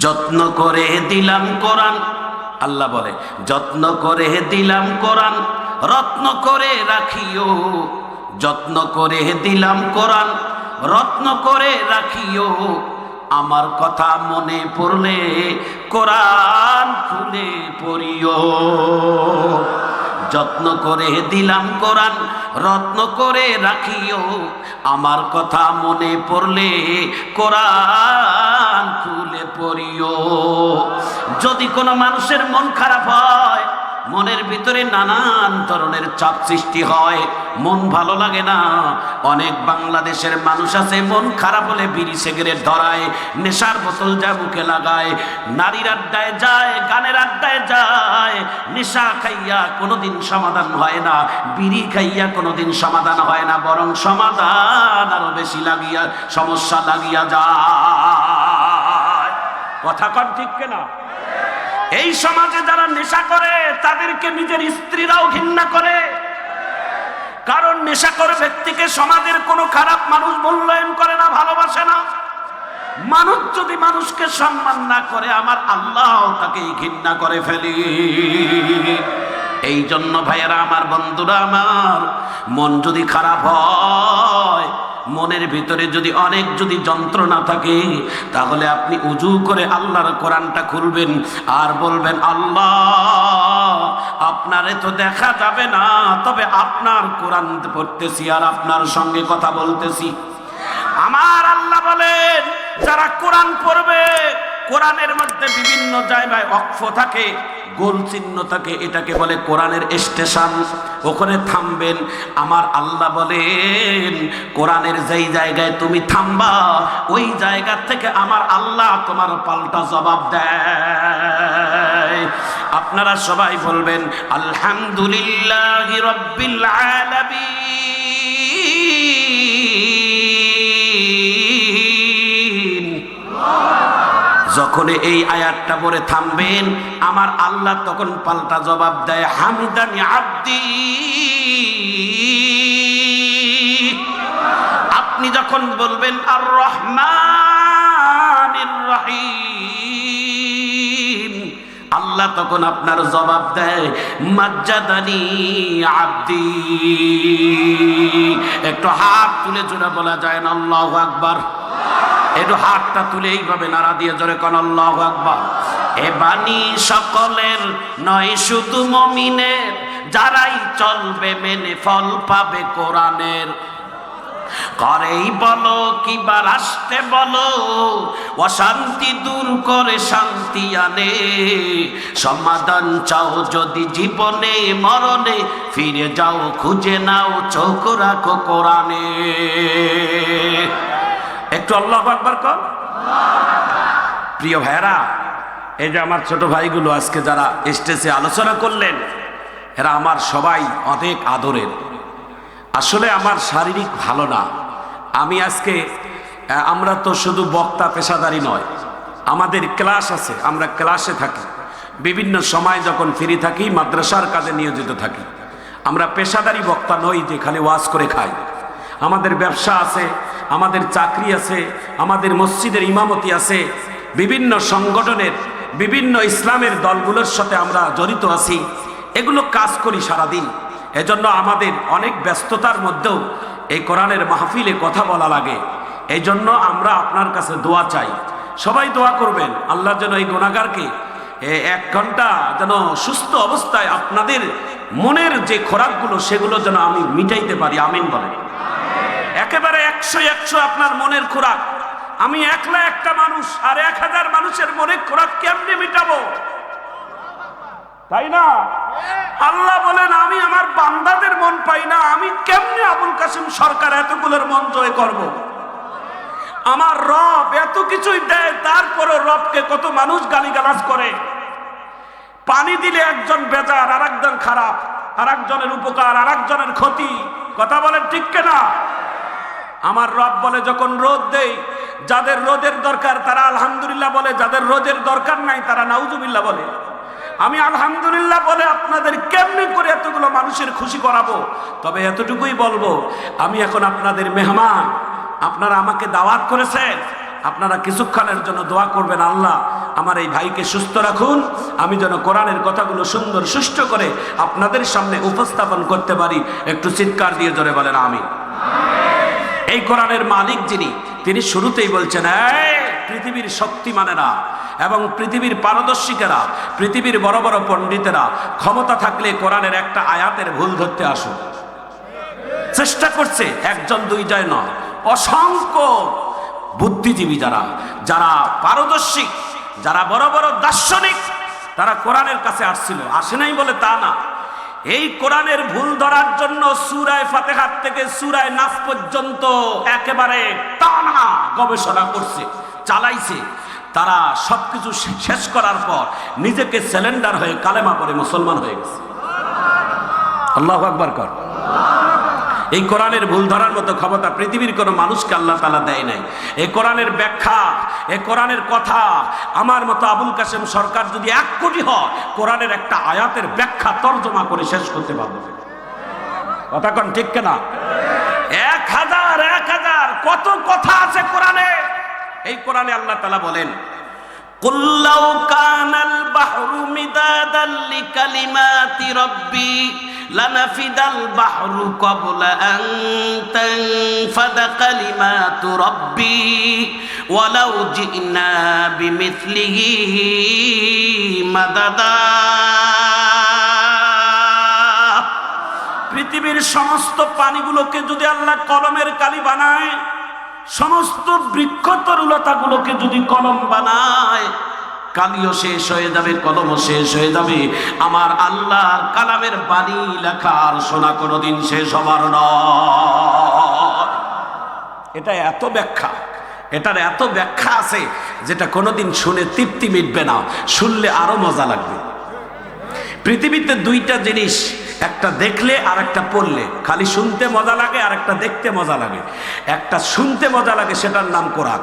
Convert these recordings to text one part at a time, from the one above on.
যত্ন করে দিলাম কোরআন। আল্লাহ বলে, যত্ন করে দিলাম কোরআন, রত্ন করে রাখিও। যত্ন করে দিলাম কোরআন, রত্ন করে রাখিও। আমার কথা মনে পড়লে কোরআন খুলে পড়িও। যত্ন করে দিলাম কোরআন, রত্ন করে রাখিও। আমার কথা মনে পড়লে কোরআন খুলে পড়িও। যদি কোনো মানুষের মন খারাপ হয় মনের ভিতরে নানান ধরনের চাপ সৃষ্টি হয়। মন ভালো লাগে না। অনেক বাংলাদেশের মানুষ আছে, মন খারাপ হলে বিড়ি সিগারেট ধরায়, নেশার বোতল যা মুখে লাগায়, নারীর আড্ডায় যায়, গানের আড্ডায় যায়, নেশা খাইয়া কোনোদিন সমাধান হয় না, বিড়ি খাইয়া কোনোদিন সমাধান হয় না, বরং সমাধান আরও বেশি লাগিয়া, সমস্যা লাগিয়া যায়। কথা কন ঠিক কেনা? এই সমাজে যারা নেশা করে, তাদেরকে নিজের স্ত্রীরাও ঘৃণা করে। কারণ নেশাকর ব্যক্তিকে সমাজের কোনো খারাপ মানুষ মূল্যায়ন করে না, ভালোবাসে না। মানুষ যদি মানুষকে সম্মান না করে, আমার আল্লাহ তাকে ঘৃণা করে ফেলি। এই জন্য ভাইয়েরা, আমার বন্ধুরা, আমার মন যদি খারাপ হয় মনের ভিতরে যদি অনেক যদি যন্ত্রণা থাকে, তাহলে আপনি উজু করে আল্লাহর কোরআনটা খুলবেন আর বলবেন, আল্লাহ, আপনারে তো দেখা যাবে না, তবে আপনার কোরআন পড়তেছি আর আপনার সঙ্গে কথা বলতেছি। আমার আল্লাহ বলেন, যারা কোরআন পড়বে, কোরআনের মধ্যে বিভিন্ন জায়গায় অক্ষ থাকে। গোল চিহ্ন থাকে এটাকে বলে কোরআনের স্টেশন। ওখানে থামবেন। আমার আল্লাহ বলেন, কোরআনের যেই জায়গায় তুমি থামবা, ওই জায়গা থেকে আমার আল্লাহ তোমার পাল্টা জবাব দেয়। আপনারা সবাই বলবেন, আলহামদুলিল্লাহ রব্বিল আলামিন। যখন এই আয়াতটা পরে থামবেন, আমার আল্লাহ তখন পাল্টা জবাব দেয়, হামিদানি আব্দি। আপনি যখন বলবেন আর রহমান রহিম, আল্লাহ তখন আপনার জবাব দেয়, মাজ্জাদানি আব্দি। একটু হাত তুলে জোরে বলা যায় না, আল্লাহ আকবার। একটু হাতটা তুলে এইভাবে নাড়া দিয়ে জোরে কন, আল্লাহ আকবার। এ বাণী সকলের নয়, শুধু মমিনের। যারাই চলবে মেনে ফল পাবে কোরআনের। করেই বলো, কিবার আসতে বলো, অশান্তি দূর করে শান্তি আনে। সমাধান চাও যদি জীবনে, মরণে, ফিরে যাও, খুঁজে নাও, চোখ রাখো কোরআনে। একটু আল্লাহ আকবার কর। প্রিয় ভাইরা এই যে আমার ছোট ভাইগুলো আজকে যারা স্টেজে আলোচনা করলেন, এরা আমার সবাই অনেক আদরের। আসলে আমার শারীরিক ভালো না। আমি আজকে আমরা তো শুধু বক্তা পেশাদারি নয়, আমাদের ক্লাস আছে, আমরা ক্লাসে থাকি। বিভিন্ন সময় যখন ফ্রি থাকি, মাদ্রাসার কাজে নিয়োজিত থাকি। আমরা পেশাদারি বক্তা নই যে খালি ওয়াজ করে খাই। আমাদের ব্যবসা আছে আমাদের চাকরি আছে, আমাদের মসজিদের ইমামতি আছে, বিভিন্ন সংগঠনের, বিভিন্ন ইসলামের দলগুলোর সাথে আমরা জড়িত আছি। এগুলো কাজ করি সারাদিন। এজন্য আমাদের অনেক ব্যস্ততার মধ্যেও এই কোরআনের মাহফিলে কথা বলা লাগে। এই জন্য আমরা আপনার কাছে দোয়া চাই। সবাই দোয়া করবেন। আল্লাহ যেন এই গুণাগারকে এ, এক ঘণ্টা যেন সুস্থ অবস্থায় আপনাদের মনের যে খোরাকগুলো, সেগুলো যেন আমি মিটাইতে পারি। আমিন বলেন। একেবারে একশো একশো আপনার মনের খোরাক। আমি একলা একটা মানুষ, আর এক হাজার মানুষের মনের খোরাক কেমনি মিটাবো? তাই না? আল্লাহ বলেন, আমি আমার বান্দাদের মন পাই না, আমি কেমনে আবুল কাসিম সরকার এতগুলোর মন জয় করব। আমার রব এত কিছুই দেয়, তারপরও রবকে কত মানুষ গালিগালাজ করে। পানি দিলে একজন বেজার আর একজন খারাপ আর একজনের উপকার আর ক্ষতি। কথা বলেন ঠিক না আমার রব বলে যখন রোদ দেই যাদের রোদের দরকার তারা আলহামদুলিল্লাহ বলে, যাদের রোদের দরকার নাই তারা নাউজুবিল্লাহ বলে। আমি আলহামদুলিল্লাহ বলে আপনাদের কেমনি করে এতগুলো মানুষের খুশি করাবো? তবে এতটুকুই বলব, আমি এখন আপনাদের মেহমান, আপনারা আমাকে দাওয়াত করেছেন, আপনারা কিছুক্ষণের জন্য দোয়া করবেন আল্লাহ, আমার এই ভাইকে সুস্থ রাখুন, আমি যেন কোরআনের কথাগুলো সুন্দর, সুষ্ঠু করে আপনাদের সামনে উপস্থাপন করতে পারি। একটু চিৎকার দিয়ে জোরে বলেন আমি এই কোরআনের মালিক যিনি, তিনি শুরুতেই বলছেন পৃথিবীর শক্তিমানেরা এবং পৃথিবীর পারদর্শিকেরা, পৃথিবীর বড় বড় পণ্ডিতেরা, ক্ষমতা থাকলে কোরআনের একটা আয়াতের ভুল ধরতে আসুন। চেষ্টা করছে, একজন দুইজন নয়, অসংখ্য বুদ্ধিজীবী যারা যারা পারদর্শী, যারা বড় বড় দার্শনিক, তারা কোরআনের কাছে আসছিল, আসে নাই বলে তা না। এই কোরআনের ভুল ধরার জন্য সুরায় ফাতেহাত থেকে সুরায় নাস পর্যন্ত একেবারে টানা গবেষণা করছে, চালাইছে। তারা সবকিছু শেষ করার পর নিজেকে সিলিন্ডার হয়ে কালেমা পরে মুসলমান হয়ে গেছে। আল্লাহ আকবার কর। এই কোরআনের ভুল ধরার মতো ক্ষমতা পৃথিবীর কোনো মানুষকে আল্লাহ তালা দেয় নাই। এই কোরআনের ব্যাখ্যা এ কোরআনের কথা, আমার মতো আবুল কাসেম সরকার যদি এক কোটি হয়, কোরআনের একটা আয়াতের ব্যাখ্যা তর্জমা করে শেষ করতে পারবে। কথা কন ঠিক কেনা? এক হাজার এক হাজার, কত কথা আছে কোরআনে? এই কোরআনে আল্লাহ তালা বলেন কুল্লাউ কানাল বাহরু মিদাদাল লিকালিমাতি রব্বি লানাফিদাল বাহরু কবলা আন তানফাদা কালিমাতু রাব্বি ওয়ালাউ জিনা বিমিসলিহি মাদাদা। পৃথিবীর সমস্ত পানিগুলোকে যদি আল্লাহ কলমের কালি বানায়, সমস্ত বৃক্ষতরুলতাগুলোকে যদি কলম বানায় কালিও শেষ হয়ে যাবে, কলমও শেষ হয়ে যাবে। আমার আল্লাহর কালামের বাণী লেখার শোনা কোনোদিন শেষ হবার নয়। এটা এত ব্যাখ্যা, এটার এত ব্যাখ্যা আছে যেটা কোনোদিন শুনে তৃপ্তি মিটবে না, শুনলে আরও মজা লাগবে। পৃথিবীতে দুইটা জিনিস, একটা দেখলে আর একটা পড়লে। খালি শুনতে মজা লাগে আর একটা দেখতে মজা লাগে। একটা শুনতে মজা লাগে, সেটার নাম কোরআন।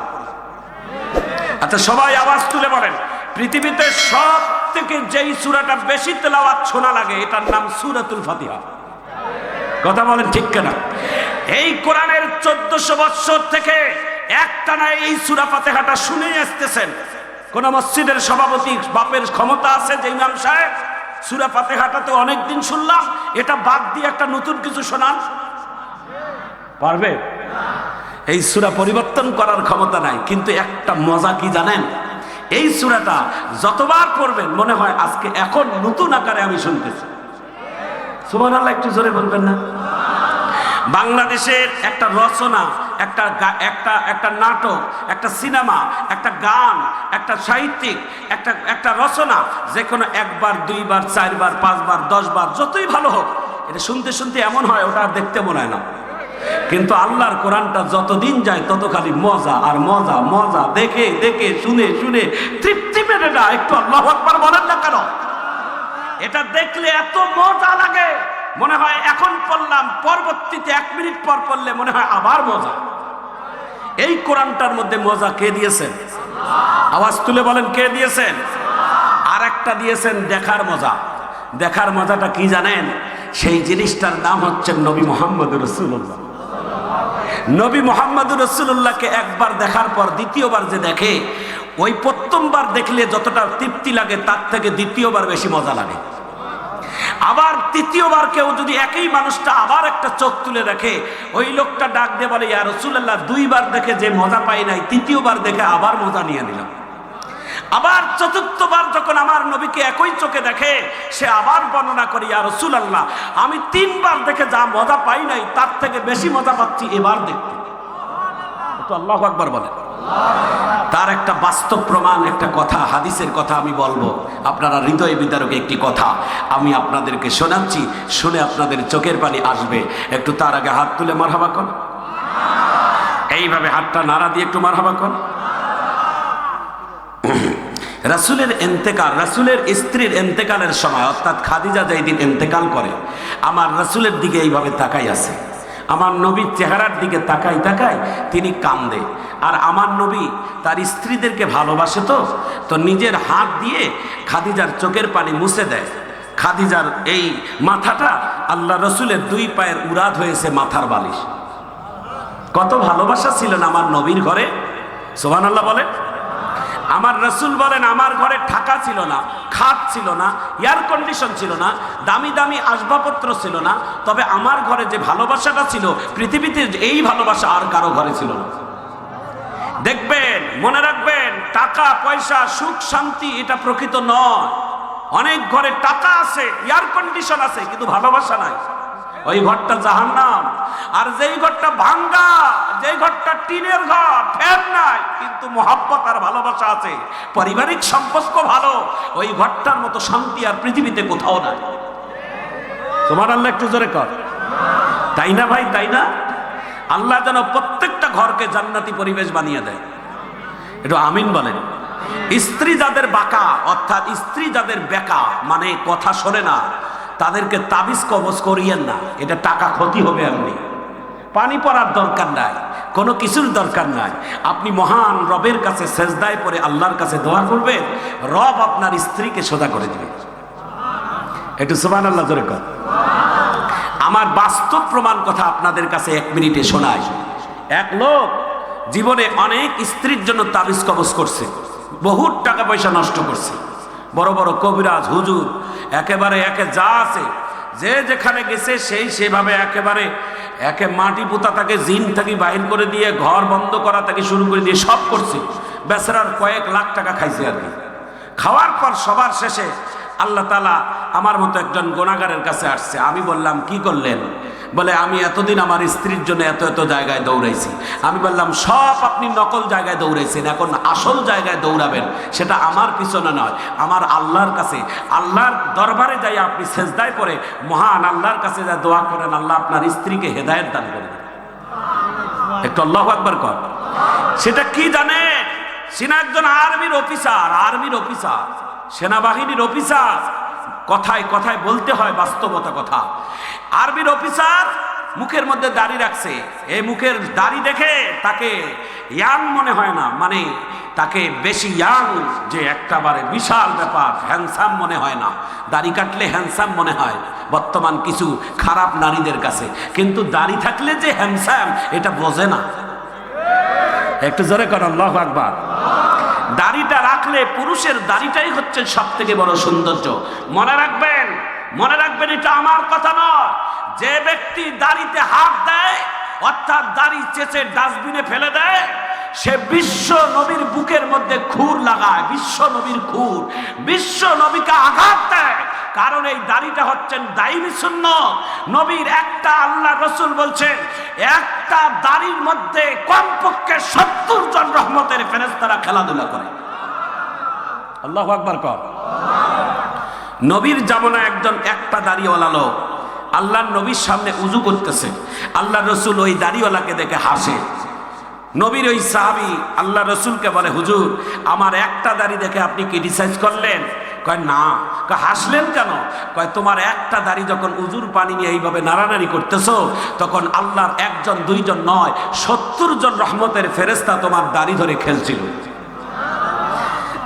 আচ্ছা সবাই আওয়াজ তুলে বলেন। পৃথিবীতে সব থেকে যেই সুরাটা বেশি তেলাওয়াত শোনা লাগে, এটার নাম সুরাতুল ফাতিহা। কথা বলেন ঠিক কেনা? এই কোরআনের চোদ্দশো বৎসর থেকে একটানা এই সুরা ফাতেহাটা শুনেই আসতেছেন। কোন মসজিদের সভাপতি, বাপের ক্ষমতা আছে যে ইমাম সাহেব, সুরা ফাতেহাটা তো অনেকদিন শুনলাম, এটা বাদ দিয়ে একটা নতুন কিছু শোনান। পারবে? এই সুরা পরিবর্তন করার ক্ষমতা নাই, কিন্তু একটা মজা কি জানেন? এই সুরাটা যতবার পড়বেন, মনে হয় আজকে এখন নতুন আকারে আমি শুনতেছি। সুমান আল্লাহ একটু জোরে বলবেন না? বাংলাদেশের একটা রচনা, একটা একটা একটা নাটক, একটা সিনেমা, একটা গান, একটা সাহিত্যিক, একটা একটা রচনা, যে কোনো একবার, দুইবার, চারবার, পাঁচবার, দশবার, যতই ভালো হোক, এটা শুনতে শুনতে এমন হয়, ওটা আর দেখতে মনে হয় না। কিন্তু আল্লাহর কোরআনটা যতদিন যায় তত খালি মজা আর মজা মজা। দেখে দেখে, শুনে শুনে তৃপ্তি মেটে না। একটু আল্লাহ বলেন না কেন? এটা দেখলে এত মজা লাগে। মনে হয় এখন পড়লাম, পরবর্তীতে এক মিনিট পর পড়লে মনে হয় আবার মজা। এই কোরআনটার মধ্যে মজা কে দিয়েছেন? আওয়াজ তুলে বলেন কে দিয়েছেন? আর একটা দিয়েছেন দেখার মজা। দেখার মজাটা কি জানেন? সেই জিনিসটার নাম হচ্ছে নবী মোহাম্মদ রসুল্লাহ নবী মোহাম্মদ রসুল্লাহকে একবার দেখার পর দ্বিতীয়বার যে দেখে, ওই প্রথমবার দেখলে যতটা তৃপ্তি লাগে তার থেকে দ্বিতীয়বার বেশি মজা লাগে। আবার তৃতীয়বার কেউ যদি একই মানুষটা আবার একটা চোখ তুলে রাখে ওই লোকটা ডাক দিয়ে বলে, ইয়া রসুল্লাহ দুইবার দেখে যে মজা পাই নাই, তৃতীয়বার দেখে আবার মজা নিয়ে নিলাম। আবার চতুর্থবার যখন আমার নবীকে একই চোখে দেখে সে আবার বর্ণনা করি ইয়া রসুল আল্লাহ আমি তিনবার দেখে যা মজা পাই নাই তার থেকে বেশি মজা পাচ্ছি এবার দেখতে। তো আল্লাহ আকবার বলেন। তার একটা বাস্তব প্রমাণ একটা কথা হাদিসের কথা আমি বলব। আপনারা হৃদয় বিদারক একটি কথা আমি আপনাদেরকে শোনাচ্ছি শুনে আপনাদের চোখের পানি আসবে। একটু তার আগে হাত তুলে মারহাবা কর এইভাবে হাতটা নাড়া দিয়ে একটু মারহাবা কর রাসুলের এন্তেকাল, রাসুলের স্ত্রীর এন্তেকালের সময়, অর্থাৎ খাদিজা যেই দিন এন্তেকাল করে, আমার রাসুলের দিকে এইভাবে তাকাই আছে। আমার নবীর চেহারার দিকে তাকাই তাকায় তিনি কান্দে। আর আমার নবী তার স্ত্রীদেরকে ভালোবাসে তো তো নিজের হাত দিয়ে খাদিজার চোখের পানি মুছে দেয়। খাদিজার এই মাথাটা আল্লাহ রসুলের দুই পায়ের উড়াদ হয়েছে মাথার বালিশ। কত ভালোবাসা ছিলেন আমার নবীর ঘরে। সোহান আল্লাহ বলে আমার রসুল বলেন, আমার ঘরে ঠাকা ছিল না, খাট ছিল না এয়ার কন্ডিশন ছিল না, দামি দামি আসবাবপত্র ছিল না, তবে আমার ঘরে যে ভালোবাসাটা ছিল, পৃথিবীতে এই ভালোবাসা আর কারও ঘরে ছিল না। দেখবেন, মনে রাখবেন, টাকা, পয়সা, সুখ, শান্তি এটা প্রকৃত নয়। অনেক ঘরে টাকা আছে এয়ার কন্ডিশন আছে, কিন্তু ভালোবাসা নাই। ওই ঘরটা জাহান্নাম। আর যেই ঘরটা ভাঙ্গা, যেই ঘরটা টিনের ঘর, ফ্যান নাই, কিন্তু মোহাব্বত আর ভালোবাসা আছে। পারিবারিক সম্পর্ক ভালো, ওই ঘরটার মতো শান্তি আর পৃথিবীতে কোথাও নাই। তোমার আল্লাহ একটু জোরে কর। তাই না ভাই, তাই না? আল্লাহ যেন প্রত্যেকটা ঘরকে জান্নাতি পরিবেশ বানিয়ে দেয়। একটু আমিন বলেন। স্ত্রী যাদের বাঁকা, অর্থাৎ স্ত্রী যাদের বেকা মানে কথা শোনে না তাদেরকে তাবিজ কবজ করিয়েন না। এটা টাকা ক্ষতি হবে এমনি। পানি পড়ার দরকার নাই, কোনো কিছুর দরকার নাই। আপনি মহান রবের কাছে সেজদায় পরে আল্লাহর কাছে দোয়া করবেন, রব আপনার স্ত্রীকে সোজা করে দিবে। একটু সুবান আল্লাহ জোরে কর আমার বাস্তব প্রমাণ কথা আপনাদের কাছে এক মিনিটে শোনাই। এক লোক জীবনে অনেক স্ত্রীর জন্য তাবিজ কবজ করছে, বহুত টাকা পয়সা নষ্ট করছে। বড় বড় কবিরাজ, হুজুর, একেবারে একে যা আছে, যে যেখানে গেছে সেই সেভাবে একেবারে একে মাটি পোতা তাকে জিন থেকে বাহির করে দিয়ে ঘর বন্ধ করা তাকে শুরু করে দিয়ে সব করছে। বেচারার কয়েক লাখ টাকা খাইছে আর কি। খাওয়ার পর সবার শেষে আল্লাহ তালা আমার মতো একজন গোনাগারের কাছে আসছে। আমি বললাম, কি করলেন? বলে, আমি এতদিন আমার স্ত্রীর জন্য এত এত জায়গায় দৌড়াইছি। আমি বললাম, সব আপনি নকল জায়গায় দৌড়াইছেন, এখন আসল জায়গায় দৌড়াবেন, সেটা আমার পিছনে নয়, আমার আল্লাহর কাছে। আল্লাহর দরবারে যাই আপনি সেজদায় পরে মহান আল্লাহর কাছে যা দোয়া করেন, আল্লাহ আপনার স্ত্রীকে হেদায়ত দান করে একটু আল্লাহ একবার কর। সেটা কি জানে? সিনা একজন আর্মির অফিসার আর্মির অফিসার, সেনাবাহিনীর অফিসার। কথায় কথায় বলতে হয় বাস্তবতা কথা। আর্মির অফিসার মুখের মধ্যে দাড়ি রাখছে। এই মুখের দাড়ি দেখে তাকে ইয়াং মনে হয় না মানে তাকে বেশি ইয়াং যে একটাবারে বিশাল ব্যাপার, হ্যান্ডসাম মনে হয় না। দাড়ি কাটলে হ্যান্ডসাম মনে হয়, বর্তমান কিছু খারাপ নারীদের কাছে। কিন্তু দাড়ি থাকলে যে হ্যান্ডসাম, এটা বোঝে না। একটু জোরে কর, আল্লাহ আকবার। দাড়িটা রাখলে পুরুষের দাড়িটাই হচ্ছে সব থেকে বড় সৌন্দর্য। মনে রাখবেন মনে রাখবেন, এটা আমার কথা নয়। যে ব্যক্তি দাড়িতে হাত দেয়, অর্থাৎ দাড়ি চেঁচে ডাস্টবিনে ফেলে দেয়, সে বিশ্ব নবীর বুকের মধ্যে খুর লাগায়, বিশ্ব নবীর খুর। বিশ্ব নবীকে আঘাত দেয়, কারণ এই দাড়িটা হচ্ছেন দাইমি শূন্য নবীর একটা আল্লাহ রসুল বলছেন, একটা দাড়ির মধ্যে কমপক্ষে সত্তর জন রহমতের ফেরেস্তারা খেলাধুলা করে। আল্লাহ আকবার কর। নবীর জামনা একজন একটা দাড়িওয়ালা লোক আল্লাহর নবীর সামনে উজু করতেছে। আল্লাহ রসুল ওই দাড়িওয়ালাকে দেখে হাসে। নবীর ওই সাহাবি আল্লাহ রসুলকে বলে, হুজুর, আমার একটা দাড়ি দেখে আপনি ক্রিটিসাইজ করলেন? কয়, না। কয়, হাসলেন কেন? কয়, তোমার একটা দাড়ি যখন উজুর পানি নিয়ে এইভাবে নাড়ানাড়ি করতেছো, তখন আল্লাহর একজন, দুইজন নয়, সত্তর জন রহমতের ফেরেস্তা তোমার দাড়ি ধরে খেলছিল।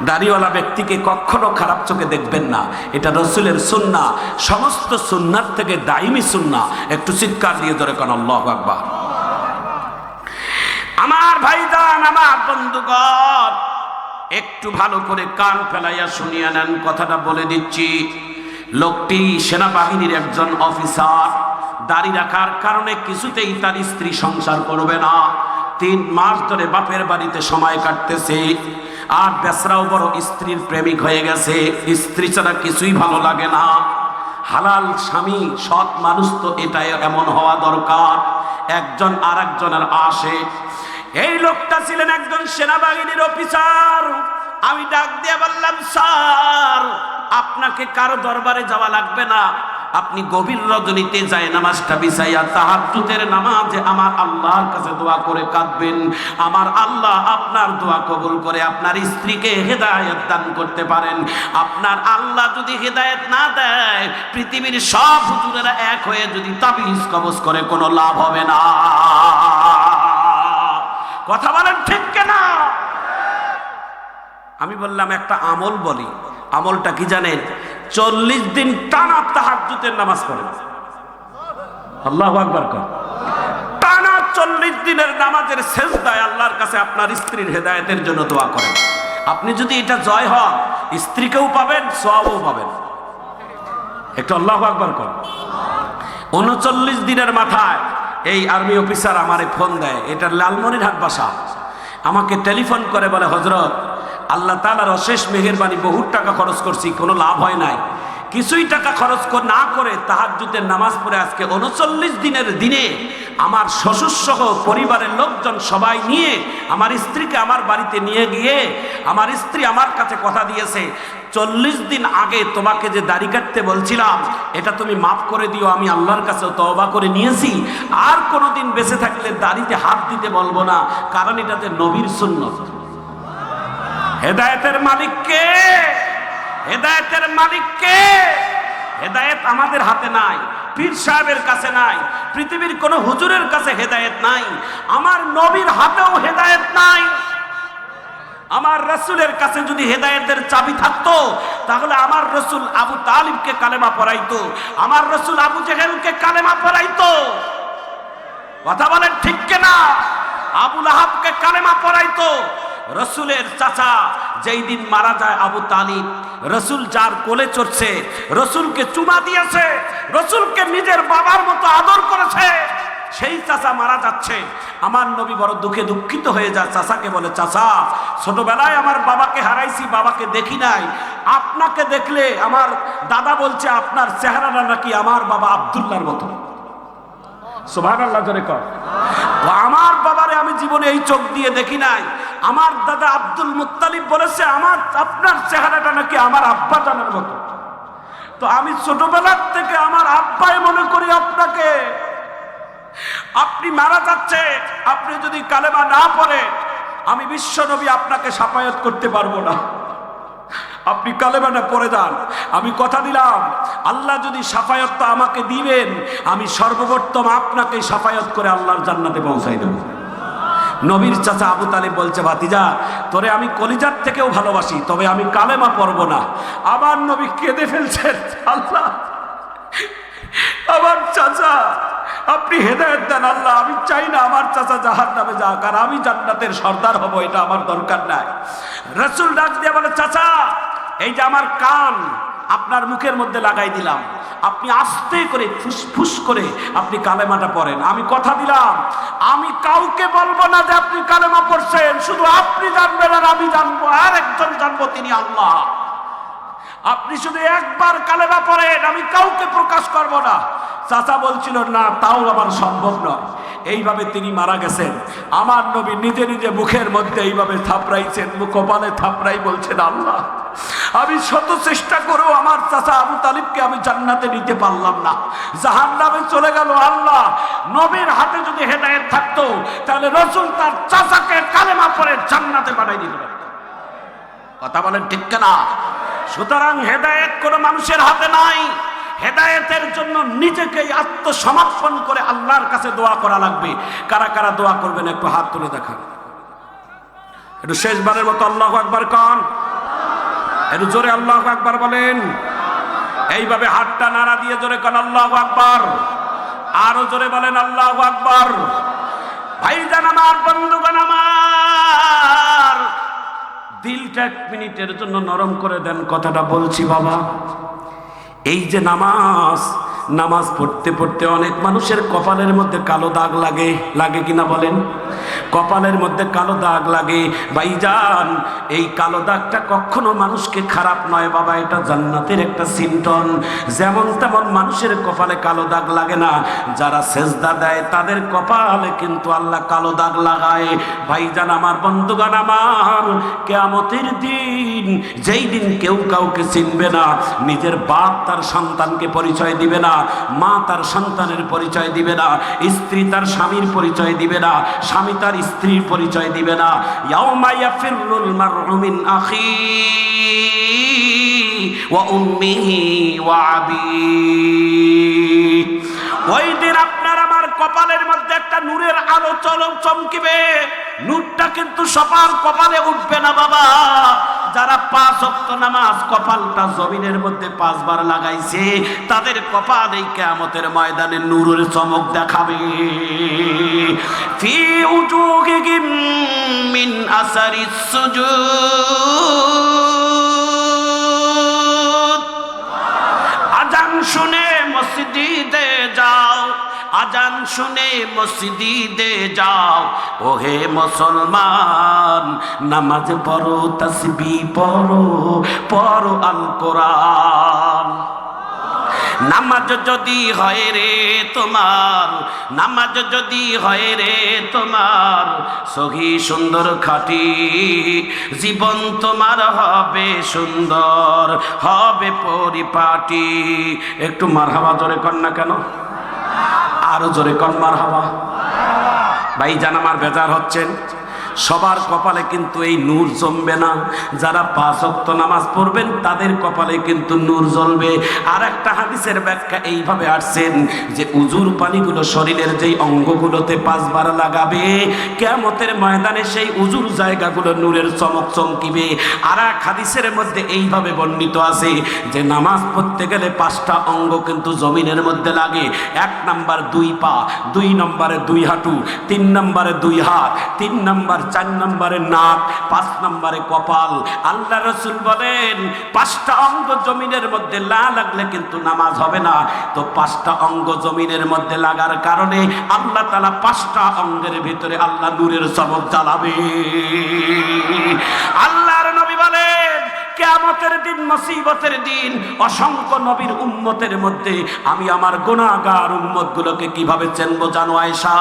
দাড়িওয়ালা ব্যক্তিকে কখনো খারাপ চোখে দেখবেন না। এটা রসুলের সুন্না। সমস্ত সুন্নার থেকে দাইমি সুন্না। একটু চিৎকার দিয়ে ধরে কোন, আল্লাহ আকবার। আমার ভাইজান, আমার বন্ধুগণ, একটু ভালো করে কান ফেলাইয়া শুনিয়া নেন, কথাটা বলে দিচ্ছি। লোকটি সেনাবাহিনীর একজন অফিসার। দাড়ি রাখার কারণে কিছুতেই তার স্ত্রী সংসার করবে না। তিন মাস ধরে বাপের বাড়িতে সময় কাটতেছে। আর বেসরাও বড় স্ত্রীর প্রেমিক হয়ে গেছে। স্ত্রী ছাড়া কিছুই ভালো লাগে না। হালাল স্বামী, সৎ মানুষ তো এটাই এমন হওয়া দরকার। একজন আর একজনের আসে। এই লোকটা ছিলেন একজন সেনাবাহিনীর অফিসার। আমি ডাক দিয়ে বললাম, স্যার, আপনাকে কারও দরবারে যাওয়া লাগবে না। আপনি গভীর রজনীতে যায়, নামাজটা বিছাইয়া তাহাজ্জুদের নামাজে আমার আল্লাহর কাছে দোয়া করে কাঁদবেন। আমার আল্লাহ আপনার দোয়া কবুল করে আপনার স্ত্রীকে হেদায়েত দান করতে পারেন। আপনার আল্লাহ যদি হেদায়েত না দেয়, পৃথিবীর সব হুজুরেরা এক হয়ে যদি তাবিজ কবজ করে, কোনো লাভ হবে না। কথা বলেন ঠিক কেনা? আমি বললাম, একটা আমল বলি। আমলটা কি জানেন? চল্লিশ দিন টানা তাহাজুতের নামাজ পড়ে। আল্লাহ আকবর কর। টানা চল্লিশ দিনের নামাজের শেষ দায় আল্লাহর কাছে আপনার স্ত্রীর হেদায়েতের জন্য দোয়া করেন। আপনি যদি এটা জয় হন, স্ত্রীকেও পাবেন সবও পাবেন। একটু আল্লাহ আকবার কর। উনচল্লিশ দিনের মাথায় এই আর্মি অফিসার আমারে ফোন দেয়, এটা লালমনিরহাট বাসা। আমাকে টেলিফোন করে বলে হজরত আল্লাহ তালার অশেষ মেহেরবানি, বহুত টাকা খরচ করছি, কোনো লাভ হয় নাই। কিছুই টাকা খরচ না করে তাহাজ্জুদের নামাজ পড়ে আজকে উনচল্লিশ দিনের দিনে আমার শ্বশুর সহ পরিবারের লোকজন সবাই নিয়ে আমার স্ত্রীকে আমার বাড়িতে নিয়ে গিয়ে আমার স্ত্রী আমার কাছে কথা দিয়েছে, চল্লিশ দিন আগে তোমাকে যে দাড়ি কাটতে বলছিলাম, এটা তুমি মাফ করে দিও, আমি আল্লাহর কাছে তওবা করে নিয়েছি। আর কোনোদিন বেঁচে থাকলে দাড়িতে হাত দিতে বলব না, কারণ এটাতে নবীর সুন্নত। হেদায়েতের মালিক কে? হেদায়েতের মালিক কে? হেদায়েত আমাদের হাতে নাই, পীর সাহেবের কাছে নাই, পৃথিবীর কোনো হুজুরের কাছে হেদায়েত নাই, আমার নবীর হাতেও হেদায়েত নাই। আমার রসুলের কাছে যদি হেদায়েতের চাবি থাকতো, তাহলে আমার রসুল আবু তালিবকে কালেমা পড়াইতো, আমার রসুল আবু জেহেলকে কালেমা পড়াইতো। কথা বলেন ঠিক না আবুল আহাবকে কালেমা পড়াইতো রসুলের চাচা যেই দিন মারা যায় আবু তালিব, রসুল যার কোলে চড়ছে, রসুলকে চুমা দিয়েছে, রসুলকে নিজের বাবার মতো আদর করেছে, সেই চাচা মারা যাচ্ছে। আমার নবী বড় দুঃখে দুঃখিত হয়ে যায়, চাচাকে বলে, চাচা, ছোটবেলায় আমার বাবাকে হারাইছি, বাবাকে দেখি নাই। আপনাকে দেখলে আমার দাদা বলছে, আপনার চেহারাটা নাকি আমার বাবা আবদুল্লার মতো। জোরে কর। আমার বাবারে আমি জীবনে এই চোখ দিয়ে দেখি নাই। আমার দাদা আব্দুল মুত্তালিব বলেছে, আমার, আপনার চেহারাটা নাকি আমার আব্বা জানার মতো। তো আমি ছোটবেলার থেকে আমার আব্বাই মনে করি আপনাকে। আপনি মারা যাচ্ছে, আপনি যদি কালেমা না পড়ে আমি বিশ্ব নবী আপনাকে সাফায়াত করতে পারব না। আপনি কালেমাটা পড়ে যান। আমি কথা দিলাম, আল্লাহ যদি সাফায়ত আমাকে দিবেন, আমি সর্বপ্রথম আপনাকে সাফায়ত করে আল্লাহর জান্নাতে পৌঁছাই দেব। নবীর চাচা আবু তালিব বলছে, ভাতিজা, তোরে আমি কলিজার থেকেও ভালোবাসি, তবে আমি কালেমা পড়ব না। আমার নবী কেঁদে ফেলছেন আল্লাহ। আমার চাচা, আপনি হেদায়ত দেন, আল্লাহ। আমি চাই না আমার চাচা জাহার নামে যাক, আর আমি জান্নাতের সর্দার হব, এটা আমার দরকার নাই। রসুল ডাক দিয়ে বলে, চাচা, এই যে আমার কান আপনার মুখের মধ্যে লাগাই দিলাম। আপনি আস্তে করে ফুসফুস করে আপনি কালেমাটা পড়েন। আমি কথা দিলাম। আমি কাউকে বলব না যে আপনি কালেমা পড়ছেন। শুধু আপনি জানবেন আর আমি জানব। আর একজন জানব তিনি আল্লাহ। আপনি শুধু একবার কালেমা পড়েন। আমি কাউকে প্রকাশ করব না। চাচা বলছিল, না, তাও আমার সম্ভব নয়। এইভাবে তিনি মারা গেছেন। আমার নবী নিজে নিজে মুখের মধ্যে এইভাবে থাপড়াইছেন মুখ কপালে থাপড়াই বলছেন, আল্লাহ, আমি শত চেষ্টা করেও আমার চাচা আবু তালিবকে আমি জান্নাতে নিতে পারলাম না। জাহান নামে চলে গেল আল্লাহ। নবীর হাতে যদি হেদায়েত থাকতো, তাহলে রসুল তার চাচাকে কালেমা পরে জান্নাতে পাঠাই দিতে। কথা বলেন ঠিক না সুতরাং হেদায়েত কোনো মানুষের হাতে নাই। হেদায়েতের জন্য নিজেকে আত্মসমর্পণ করে আল্লাহর কাছে দোয়া করা লাগবে। কারা কারা দোয়া করবেন একটু হাত তুলে দেখান। একটু শেষবারের মতো আল্লাহ একবার কন। একটু জোরে আল্লাহ একবার বলেন। এইভাবে হাতটা নাড়া দিয়ে জোরে কন আল্লাহ আকবার। আরও জোরে বলেন আল্লাহ আকবার। ভাইজান আমার, বন্ধুগণ আমার, দিলটা এক মিনিটের জন্য নরম করে দেন, কথাটা বলছি বাবা। এই যে নামাজ নামাজ পড়তে পড়তে অনেক মানুষের কপালের মধ্যে কালো দাগ লাগে লাগে কিনা বলেন? কপালের মধ্যে কালো দাগ লাগে। ভাইজান, এই কালো দাগটা কখনো মানুষকে খারাপ নয় বাবা, এটা জান্নাতের একটা সিমটন যেমন তেমন মানুষের কপালে কালো দাগ লাগে না। যারা সেজদা দেয়, তাদের কপালে কিন্তু আল্লাহ কালো দাগ লাগায়। ভাইজান, আমার বন্ধুগান আমার কেয়ামতের দিন যেই দিন কেউ কাউকে চিনবে না, নিজের বাপ তার সন্তানকে পরিচয় দিবে না, মা তার সন্তানের পরিচয় দিবে না, স্ত্রী তার স্বামীর পরিচয় দিবে না, স্বামী তার স্ত্রীর পরিচয় দিবে না। ইয়াউমা ইয়াফিরুল মার'উ মিন আখি ওয়া উম্মিহি ওয়া আবি। ওই দিন আপনার আমার কপালের মধ্যে একটা নূরের আলো চলম চমকিবে। নূরটা কিন্তু সবার কপালে উঠবে না বাবা। যারা পাঁচ অক্ত নামাজ কপালটা জমিনের মধ্যে পাঁচবার লাগাইছে, তাদের কপাল এই কেয়ামতের ময়দানে নূরের চমক দেখাবে। মিন সুজুদ। আজান শুনে মসজিদে আজান শুনে মসজিদে যাও। ওহে মুসলমান, নামাজ পড়ো, তসবি পড়ো পড়ো আল কোরআন নামাজ যদি হয় রে তোমার, নামাজ যদি হয় রে তোমার, সহি সুন্দর খাটি, জীবন তোমার হবে সুন্দর, হবে পরিপাটি। একটু মারহাবা জোরে কর না কেন? আরও জোরে কর হওয়া। ভাই জান আমার বেজার হচ্ছেন। সবার কপালে কিন্তু এই নূর জমবে না। যারা পাঁচ অক্ত নামাজ পড়বেন, তাদের কপালে কিন্তু নূর জ্বলবে। আর একটা হাদিসের ব্যাখ্যা এইভাবে আসছেন যে, উজুর পানিগুলো শরীরের যেই অঙ্গগুলোতে পাঁচবার লাগাবে কেমতের ময়দানে সেই উজুর জায়গাগুলো নূরের চমক চমকিবে। আর এক হাদিসের মধ্যে এইভাবে বর্ণিত আছে যে, নামাজ পড়তে গেলে পাঁচটা অঙ্গ কিন্তু জমিনের মধ্যে লাগে। এক নাম্বার দুই পা, দুই নম্বরে দুই হাঁটু, তিন নম্বরে দুই হাত, তিন নম্বর চার নম্বরে নাক, পাঁচ নম্বরে কপাল। আল্লাহ রসুল বলেন, পাঁচটা অঙ্গ জমিনের মধ্যে না লাগলে কিন্তু নামাজ হবে না। তো পাঁচটা অঙ্গ জমিনের মধ্যে লাগার কারণে আল্লাহ তালা পাঁচটা অঙ্গের ভিতরে আল্লাহ নূরের চমক জ্বালাবে। আল্লাহর নবী বলেন কেয়ামতের দিন, মুসিবতের দিন, অসংখ্য নবীর উম্মতের মধ্যে আমি আমার গুণাগার উম্মত গুলোকে কীভাবে চেনবো জানো আয়সা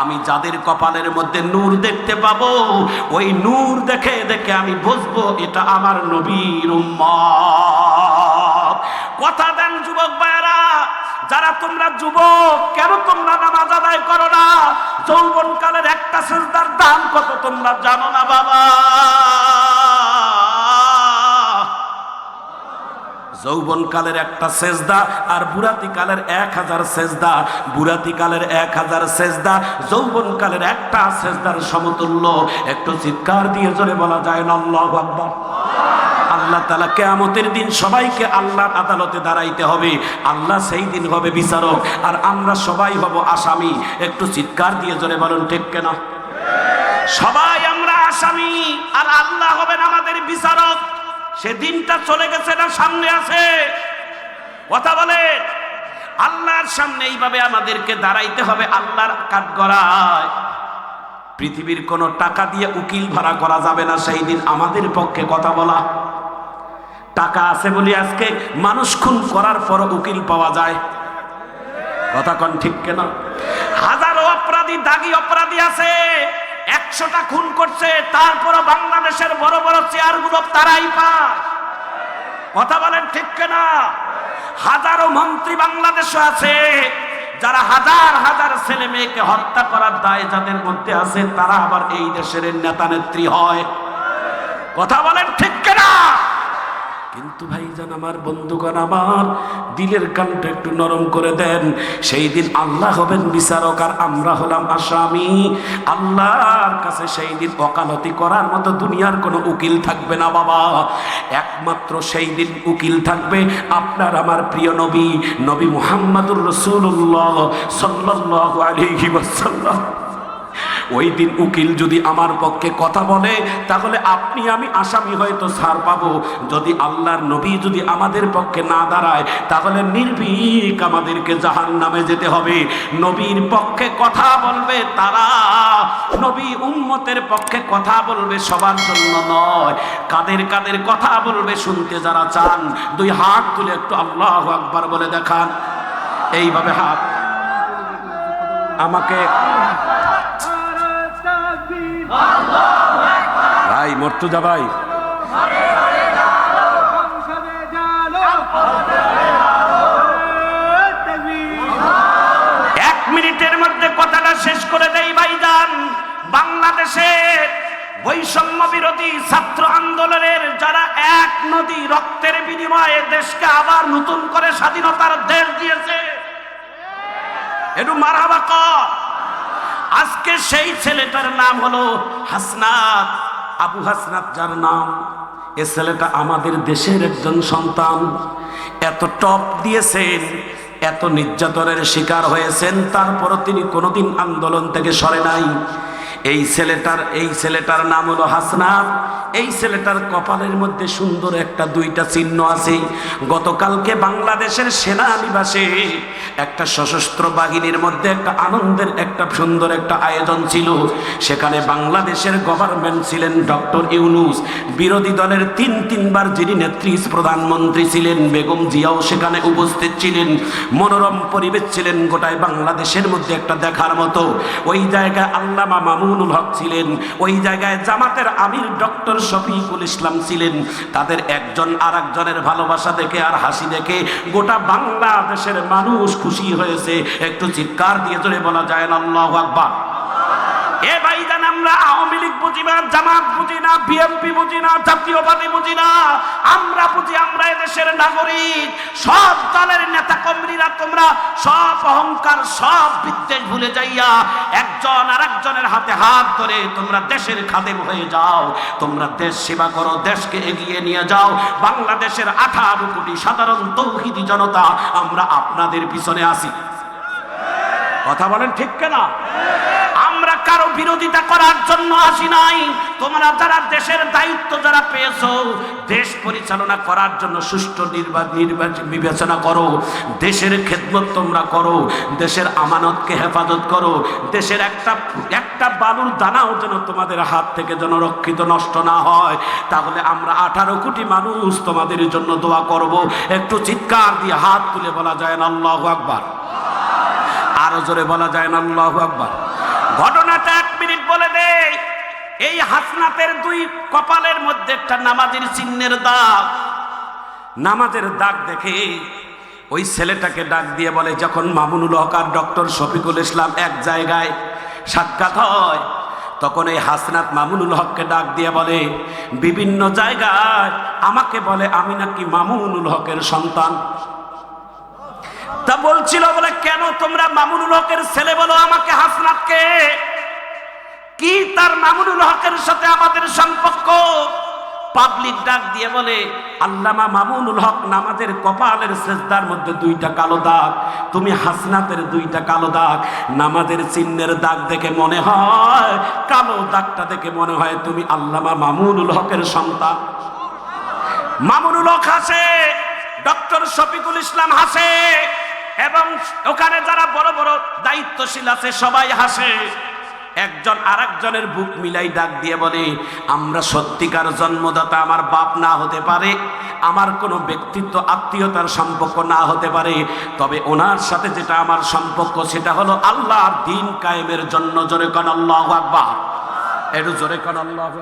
আমি যাদের কপালের মধ্যে নূর দেখতে পাবো, ওই নূর দেখে দেখে আমি বুঝব এটা আমার নবীর উম্মত। কথা দেন যুবক ভাইয়েরা, যারা তোমরা যুবক, কেন তোমরা নামাজ আদায় করো না? যৌবন কালের একটা সেজদার দাম কত তোমরা জানো না বাবা? যৌবন কালের একটা সেজদা আর বুড়াতি কালের এক হাজার সেজদা। বুড়াতি কালের এক হাজার সেজদা যৌবন কালের একটা সেজদার সমতুল্য। একটু চিৎকার দিয়ে জোরে বলা যায় না, আল্লাহু আল্লাহ তালা কেয়ামতের দিন সবাইকে আল্লাহর আদালতে দাঁড়াইতে হবে। আল্লাহ সেই দিন হবে বিচারক আর আমরা সবাই হব আসামি। একটু চিৎকার দিয়ে জোরে বলুন, ঠিক কেনা? সবাই আমরা আসামি আর আল্লাহ হবেন আমাদের বিচারক। সে দিনটা চলে গেছে না সামনে আছে? কথা বলে। আল্লাহর সামনে এইভাবে আমাদেরকে দাঁড়াইতে হবে, আল্লাহর কাঠগড়ায় পৃথিবীর কোনো টাকা দিয়ে উকিল ভাড়া করা যাবে না, সেই দিন আমাদের পক্ষে কথা বলা। টাকা আছে বলে আজকে, মানুষ খুন করার পর উকিল পাওয়া যায়। কথা কন ঠিক কেন? হাজারো অপরাধী, দাগি অপরাধী আছে। একশোটা খুন করছে, তারপরও বাংলাদেশের বড় বড় চেয়ারগুলো তারাই পায়। কথা বলেন ঠিক কেনা? হাজারো মন্ত্রী বাংলাদেশে আছে, যারা হাজার হাজার ছেলে মেয়েকে হত্যা করার দায় যাদের মধ্যে আছে, তারা আবার এই দেশের নেতা নেত্রী হয়। কথা বলেন ঠিক কেনা? কিন্তু ভাই ভাইজান আমার, বন্ধুগণ আমার, দিলের কানটা একটু নরম করে দেন। সেই দিন আল্লাহ হবেন বিচারক আর আমরা হলাম আসামি। আল্লাহর কাছে সেই দিন ওকালতি করার মতো দুনিয়ার কোনো উকিল থাকবে না বাবা। একমাত্র সেই দিন উকিল থাকবে আপনার আমার প্রিয় নবী নবী মুহাম্মাদুর রসুল্লাহ আলাইহি ওয়াসাল্লাম। ওই দিন উকিল যদি আমার পক্ষে কথা বলে, তাহলে আপনি আমি আসামি হয়তো ছাড় পাবো। যদি আল্লাহর নবী যদি আমাদের পক্ষে না দাঁড়ায়, তাহলে নির্ভীক আমাদেরকে জাহান নামে যেতে হবে। নবীর পক্ষে কথা বলবে তারা, নবী উম্মতের পক্ষে কথা বলবে সবার জন্য নয়। কাদের কাদের কথা বলবে শুনতে যারা চান, দুই হাত তুলে একটু আল্লাহ আকবার বলে দেখান। এইভাবে হাত। আমাকে ভাই, মর্তুজা ভাই। এক মিনিটের মধ্যে কথাটা শেষ করে দেই ভাই ভাইজান। বাংলাদেশের বৈষম্য বিরোধী ছাত্র আন্দোলনের যারা এক নদী রক্তের বিনিময়ে দেশকে আবার নতুন করে স্বাধীনতার দেশ দিয়েছে। একটু মারাবা কর। আজকে সেই ছেলেটার নাম হলো হাসনাত, আবু হাসনাত যার নাম। এ ছেলেটা আমাদের দেশের একজন সন্তান। এত টপ দিয়েছেন, এত নির্যাতনের শিকার হয়েছেন, তারপরও তিনি কোনোদিন আন্দোলন থেকে সরে নাই। এই ছেলেটার এই ছেলেটার নাম হলো হাসনাত। এই ছেলেটার কপালের মধ্যে সুন্দর একটা দুইটা চিহ্ন আছে। গতকালকে বাংলাদেশের সেনানিবাসে একটা সশস্ত্র বাহিনীর মধ্যে একটা আনন্দের, একটা সুন্দর একটা আয়োজন ছিল। সেখানে বাংলাদেশের গভর্নমেন্ট ছিলেন ডক্টর ইউনুস। বিরোধী দলের তিন, তিনবার যিনি নেত্রী প্রধানমন্ত্রী ছিলেন, বেগম জিয়াও সেখানে উপস্থিত ছিলেন। মনোরম পরিবেশ ছিলেন গোটায় বাংলাদেশের মধ্যে একটা দেখার মতো। ওই জায়গায় আল্লামা মামুনুল হক ছিলেন, ওই জায়গায় জামাতের আমির ডক্টর শফিকুল ইসলাম ছিলেন। তাদের একজন আর একজনের ভালোবাসা দেখে আর হাসি দেখে গোটা বাংলাদেশের মানুষ খুশি হয়েছে। একটু চিৎকার দিয়ে ধরে বলা যায় না, আল্লাহ আকবার। এ ভাইজান, আমরা আওয়ামী লীগ বুঝি না বুঝি না বুঝি না আমরা বুঝি আমরা নাগরিক। সব দলের নেতা তোমরা, সব অহংকার, সব ভুলে যাইয়া একজন হাতে হাত ধরে তোমরা দেশের খাদেম হয়ে যাও। তোমরা দেশ সেবা করো, দেশকে এগিয়ে নিয়ে যাও। বাংলাদেশের আঠারো কোটি সাধারণ তৌহিদি জনতা, আমরা আপনাদের পিছনে আসি কথা বলেন ঠিক কেনা? কারও বিরোধিতা করার জন্য আসি নাই। তোমরা যারা দেশের দায়িত্ব যারা পেয়েছ, দেশ পরিচালনা করার জন্য সুষ্ঠু নির্বাচন বিবেচনা করো। দেশের খেদমত তোমরা করো। দেশের আমানতকে হেফাজত করো। দেশের একটা একটা বালুর দানাও যেন তোমাদের হাত থেকে যেন রক্ষিত নষ্ট না হয়। তাহলে আমরা আঠারো কোটি মানুষ তোমাদের জন্য দোয়া করব। একটু চিৎকার দিয়ে হাত তুলে বলা যায় না, আল্লাহ আকবার। আরও জোরে বলা যায় না, আল্লাহ আকবার। ঘটনাটা এক মিনিট বলে দে এই হাসনাতের দুই কপালের মধ্যে একটা নামাজের চিহ্নের দাগ। নামাজের দাগ দেখে ওই ছেলেটাকে ডাক দিয়ে বলে, যখন মামুনুল হক আর ডক্টর শফিকুল ইসলাম এক জায়গায় সাক্ষাৎ হয়, তখন এই হাসনাত মামুনুল হককে ডাক দিয়ে বলে, বিভিন্ন জায়গায় আমাকে বলে আমি নাকি মামুনুল হকের সন্তান। তা বলছিল বলে, কেন তোমরা মামুনুল হকের ছেলে বলো আমাকে হাসনাতকে? কি তার মামুনুল হকের সাথে আমাদের সম্পর্ক? পাবলিক ডাক দিয়ে বলে, আল্লামা মামুনুল হক নামাজের কপালের সেজদার মধ্যে দুইটা কালো দাগ, তুমি হাসনাতের দুইটা কালো দাগ, নামাজের চিহ্নের দাগ দেখে মনে হয়, কালো দাগটা দেখে মনে হয় তুমি আল্লামা মামুনুল হকের সন্তান। মামুনুল হক হাসে, ডক্টর শফিকুল ইসলাম হাসে, এবং ওখানে যারা বড় বড় দায়িত্বশীল আছে সবাই হাসে। একজন আর একজনের বুক মিলাই ডাক দিয়ে বলে, আমরা সত্যিকার জন্মদাতা, আমার বাপ না হতে পারে, আমার কোনো ব্যক্তিত্ব, আত্মীয়তার সম্পর্ক না হতে পারে তবে ওনার সাথে যেটা আমার সম্পর্ক, সেটা হলো আল্লাহর দিন কায়েমের জন্য জোরে কন আল্লাহ আকবার একটু জোরে কন আল্লাহ।